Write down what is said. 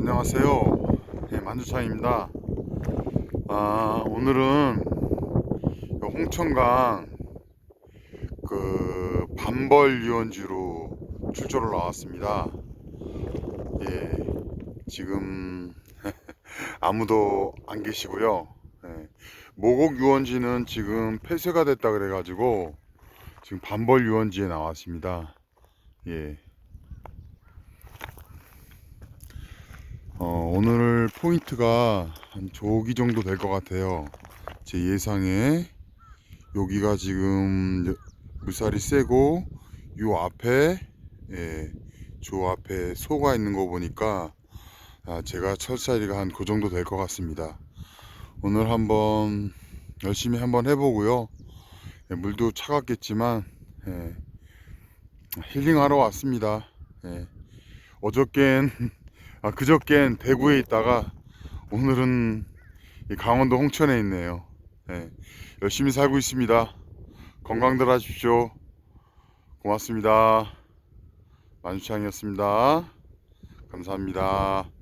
안녕하세요. 네, 만주창입니다. 아, 오늘은 요 홍천강 그 반벌 유원지로 출조를 나왔습니다. 예, 지금 아무도 안 계시고요. 예, 모곡 유원지는 지금 폐쇄가 됐다 그래 가지고 지금 반벌 유원지에 나왔습니다. 예. 어, 오늘 포인트가 한 조기 정도 될 것 같아요. 제 예상에 여기가 지금 여- 물살이 세고 요 앞에 예, 저 앞에 소가 있는 거 보니까 아, 제가 첫 자리가 한 그 정도 될 것 같습니다. 오늘 한번 열심히 한번 해보고요. 예, 물도 차갑겠지만 예, 힐링하러 왔습니다. 예. 어저껜 아, 그저껜 대구에 있다가 오늘은 이 강원도 홍천에 있네요. 예, 열심히 살고 있습니다. 건강들 하십시오. 고맙습니다. 만주창이었습니다. 감사합니다.